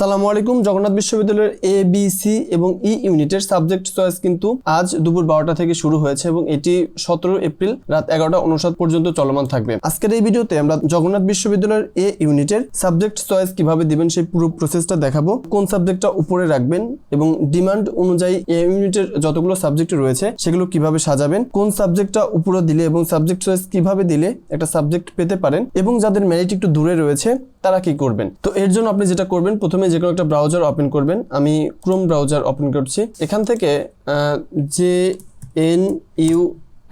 আসসালামু আলাইকুম। জগন্নাথ বিশ্ববিদ্যালয়ের এ বি সি এবং ই ইউনিটের সাবজেক্ট চয়েস কিন্তু আজ দুপুর বারোটা থেকে শুরু হয়েছে এবং এটি সতেরো এপ্রিল রাত এগারোটা উনষাট পর্যন্ত চলমান থাকবে। আজকের এই ভিডিওতে আমরা জগন্নাথ বিশ্ববিদ্যালয়ের এ ইউনিটের সাবজেক্ট চয়েস কীভাবে দিবেন সেই পুরো প্রসেসটা দেখাবো। কোন সাবজেক্টটা উপরে রাখবেন এবং ডিমান্ড অনুযায়ী এ ইউনিটের যতগুলো সাবজেক্ট রয়েছে সেগুলো কীভাবে সাজাবেন, কোন সাবজেক্টটা উপরে দিলে এবং সাবজেক্ট চয়েস কীভাবে দিলে একটা সাবজেক্ট পেতে পারেন এবং যাদের মেরিট একটু দূরে রয়েছে তারা কি করবেন? তো এর জন্য আপনি যেটা করবেন, প্রথমে যে কোনো একটা ব্রাউজার ওপেন করবেন। আমি ক্রোম ব্রাউজার ওপেন করছি। এখান থেকে যে এন ইউ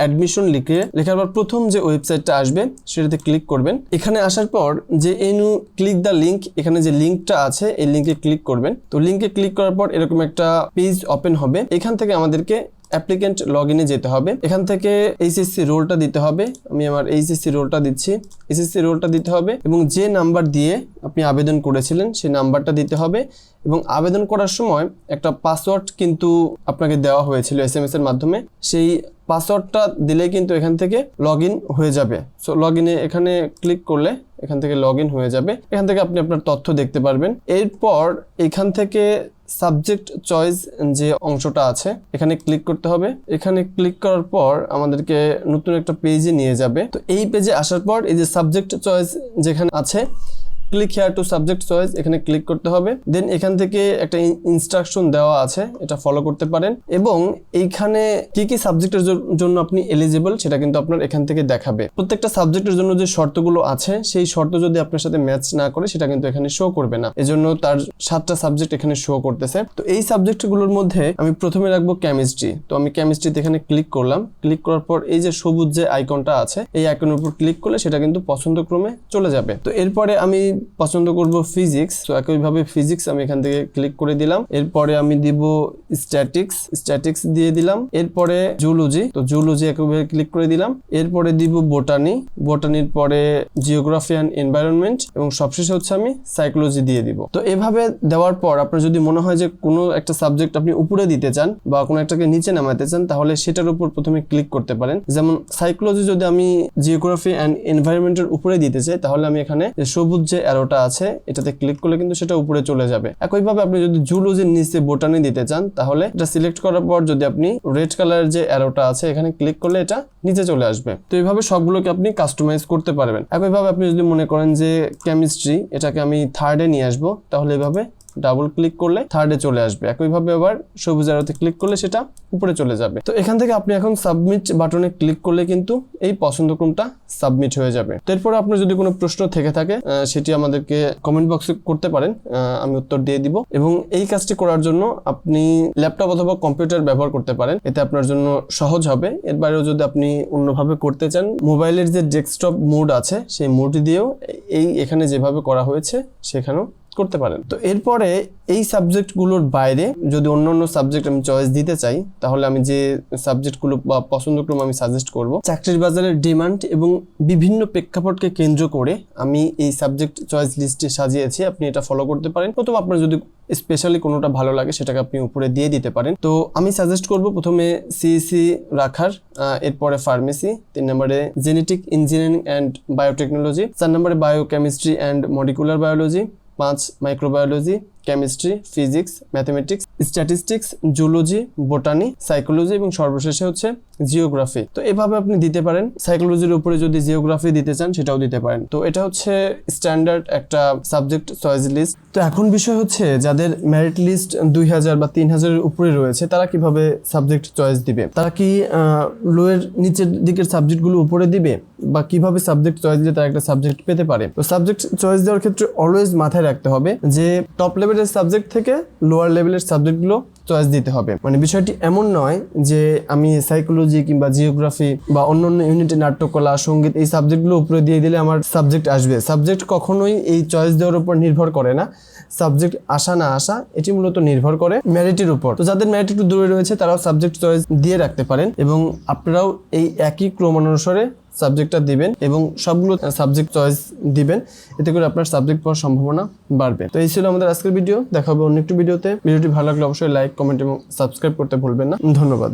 অ্যাডমিশন লিখে, লেখার পর প্রথম যে ওয়েবসাইটটা আসবে, সেটাতে ক্লিক করবেন। এখানে আসার পর যে এনু ক্লিক দ্য লিঙ্ক এখানে যে লিঙ্কটা আছে, এই লিঙ্কে ক্লিক করবেন। তো লিঙ্কে ক্লিক করার পর এরকম একটা পেজ ওপেন হবে। এখান থেকে আমাদেরকে অ্যাপ্লিকেন্ট লগ ইনে যেতে হবে। এখান থেকে এইচএসসি রোলটা দিতে হবে। আমি আমার এইচএসসি রোলটা দিচ্ছি। এইচএসসি রোলটা দিতে হবে এবং যে নাম্বার দিয়ে আপনি আবেদন করেছিলেন, সেই নাম্বারটা দিতে হবে এবং আবেদন করার সময় একটা পাসওয়ার্ড কিন্তু আপনাকে দেওয়া হয়েছিল এস এম এর মাধ্যমে। সেই পাসওয়ার্ডটা দিলে কিন্তু এখান থেকে লগ হয়ে যাবে। সো লগ এখানে ক্লিক করলে এখান থেকে লগ হয়ে যাবে। এখান থেকে আপনি আপনার তথ্য দেখতে পারবেন। এরপর এখান থেকে সাবজেক্ট চয়েস যে অংশটা আছে, এখানে ক্লিক করতে হবে। এখানে ক্লিক করার পর আমাদেরকে নতুন একটা পেজে নিয়ে যাবে। তো এই পেজে আসার পর এই যে সাবজেক্ট চয়েস যেখানে আছে click here to subject choice এখানে ক্লিক করতে হবে। দেন এখান থেকে একটা ইনস্ট্রাকশন দেওয়া আছে, এটা ফলো করতে পারেন। এবং এইখানে কি কি সাবজেক্টের জন্য আপনি এলিজিবল সেটা কিন্তু আপনার এখান থেকে দেখাবে। প্রত্যেকটা সাবজেক্টের জন্য যে শর্তগুলো আছে, সেই শর্ত যদি আপনার সাথে ম্যাচ না করে, সেটা কিন্তু এখানে শো করবে না। এজন্য তার সাতটা সাবজেক্ট এখানে শো করতেছে। তো এই সাবজেক্টগুলোর মধ্যে আমি প্রথমে রাখব কেমিস্ট্রি তো আমি কেমিস্ট্রিতে এখানে ক্লিক করলাম। ক্লিক করার পর এই যে সবুজ যে আইকনটা আছে, এই আইকনের উপর ক্লিক করলে সেটা কিন্তু পছন্দক্রমে চলে যাবে। তো এরপরে আমি পছন্দ করব ফিজিক্স তো একইভাবে ফিজিক্স আমি এখান থেকে ক্লিক করে দিলাম। এরপরে আমি দিব স্ট্যাটিক্স স্ট্যাটিক্স দিয়ে দিলাম। এরপরে জুলজি তো জুলজি একইভাবে ক্লিক করে দিলাম। এরপরে দিব বোটানি বোটানির পরে জিওগ্রাফি অ্যান্ড এনভায়রনমেন্ট এবং সবশেষে হচ্ছে আমি সাইকোলজি দিয়ে দিব। তো এভাবে দেওয়ার পর আপনার যদি মনে হয় যে কোনো একটা সাবজেক্ট আপনি উপরে দিতে চান বা কোনো একটাকে নিচে নামাতে চান, তাহলে সেটার উপর প্রথমে ক্লিক করতে পারেন। যেমন সাইকোলজি যদি আমি জিওগ্রাফি অ্যান্ড এনভায়রনমেন্টের উপরে দিতে চাই, তাহলে আমি এখানে সবুজ যে অ্যারোটা আছে, এটাতে ক্লিক করলে কিন্তু সেটা উপরে চলে যাবে। একইভাবে আপনি যদি জুলজির নিচে বোটানি দিতে চান, তাহলে এটা সিলেক্ট করার পর যদি আপনি রেড কালারের যে অ্যারোটা আছে, এখানে ক্লিক করলে এটা নিচে চলে আসবে। তো এইভাবে সবগুলোকে আপনি কাস্টমাইজ করতে পারবেন। একইভাবে আপনি যদি মনে করেন যে কেমিস্ট্রি এটাকে আমি থার্ডে নিয়ে আসব, তাহলে এভাবে ডাবল ক্লিক করলে থার্ডে চলে আসবে। একইভাবে আবার সবুজ আরোতে ক্লিক করলে সেটা উপরে চলে যাবে। তো এখান থেকে আপনি এখন সাবমিট বাটনে ক্লিক করলে কিন্তু এই পছন্দ পছন্দক্রমটা সাবমিট হয়ে যাবে। তো এরপর আপনার যদি কোনো প্রশ্ন থেকে থাকে সেটি আমাদেরকে কমেন্ট বক্সে করতে পারেন। আমি উত্তর দিয়ে দিব। এবং এই কাজটি করার জন্য আপনি ল্যাপটপ অথবা কম্পিউটার ব্যবহার করতে পারেন। এতে আপনার জন্য সহজ হবে। এর বাইরেও যদি আপনি অন্যভাবে করতে চান, মোবাইলের যে ডেস্কটপ মোড আছে, সেই মোড দিয়েও এই এখানে যেভাবে করা হয়েছে, সেখানেও করতে পারেন। তো এরপরে এই সাবজেক্টগুলোর বাইরে যদি অন্য অন্য সাবজেক্ট আমি চয়েস দিতে চাই, তাহলে আমি যে সাবজেক্টগুলো বা পছন্দক্রম আমি সাজেস্ট করব, চাকরির বাজারের ডিমান্ড এবং বিভিন্ন প্রেক্ষাপটকে কেন্দ্র করে আমি এই সাবজেক্ট চয়েস লিস্টে সাজিয়েছি, আপনি এটা ফলো করতে পারেন। অথবা আপনার যদি স্পেশালি কোনোটা ভালো লাগে, সেটাকে আপনি উপরে দিয়ে দিতে পারেন। তো আমি সাজেস্ট করব প্রথমে সিএসি রাখার এরপরে ফার্মেসি তিন নম্বরে জেনেটিক ইঞ্জিনিয়ারিং অ্যান্ড বায়োটেকনোলজি চার নম্বরে বায়োকেমিস্ট্রি অ্যান্ড মলিকুলার বায়োলজি পাঁচ microbiology chemistry, physics, mathematics, statistics zoology botany, psychology এবং সর্বশেষে হচ্ছে জিওগ্রাফি। তো এভাবে আপনি দিতে পারেন। সাইকোলজির উপরে যদি জিওগ্রাফি দিতে চান, সেটাও দিতে পারেন। তো এটা হচ্ছে স্ট্যান্ডার্ড একটা সাবজেক্ট, চয়েস লিস্ট। তো এখন বিষয় হচ্ছে, যাদের মেরিট লিস্ট দুই হাজার বা তিন হাজারের উপরে রয়েছে, তারা কীভাবে সাবজেক্ট চয়েস দিবে? তারা কি লোয়ের নিচের দিকের সাবজেক্টগুলো উপরে দিবে? বা কীভাবে সাবজেক্ট চয়েস দিলে তারা একটা সাবজেক্ট পেতে পারে? তো সাবজেক্ট চয়েস দেওয়ার ক্ষেত্রে অলওয়েজ মাথায় রাখতে হবে যে টপ লেভেলের সাবজেক্ট থেকে লোয়ার লেভেলের সাবজেক্টগুলো চয়েস দিতে হবে। মানে বিষয়টি এমন নয় যে আমি সাইকোলজি কিংবা জিওগ্রাফি বা অন্য অন্য ইউনিটে নাট্যকলা, সংগীত এই সাবজেক্টগুলো উপরে দিয়ে দিলে আমার সাবজেক্ট আসবে। সাবজেক্ট কখনোই এই চয়েস দেওয়ার উপর নির্ভর করে না। সাবজেক্ট আসা না আসা, এটি মূলত নির্ভর করে মেরিটের উপর। তো যাদের ম্যারিট একটু দূরে রয়েছে, তারাও সাবজেক্ট চয়েস দিয়ে রাখতে পারেন এবং আপনারাও এই একই ক্রমানুসারে সাবজেক্টটা দিবেন এবং সবগুলো সাবজেক্ট চয়েস দিবেন। এতে করে আপনার সাবজেক্ট পাওয়ার সম্ভাবনা বাড়বে। তো এই ছিল আমাদের আজকের ভিডিও দেখা হবে অন্য একটি ভিডিওতে ভিডিওটি ভালো লাগলে অবশ্যই লাইক কমেন্ট এবং সাবস্ক্রাইব করতে ভুলবেন না। ধন্যবাদ।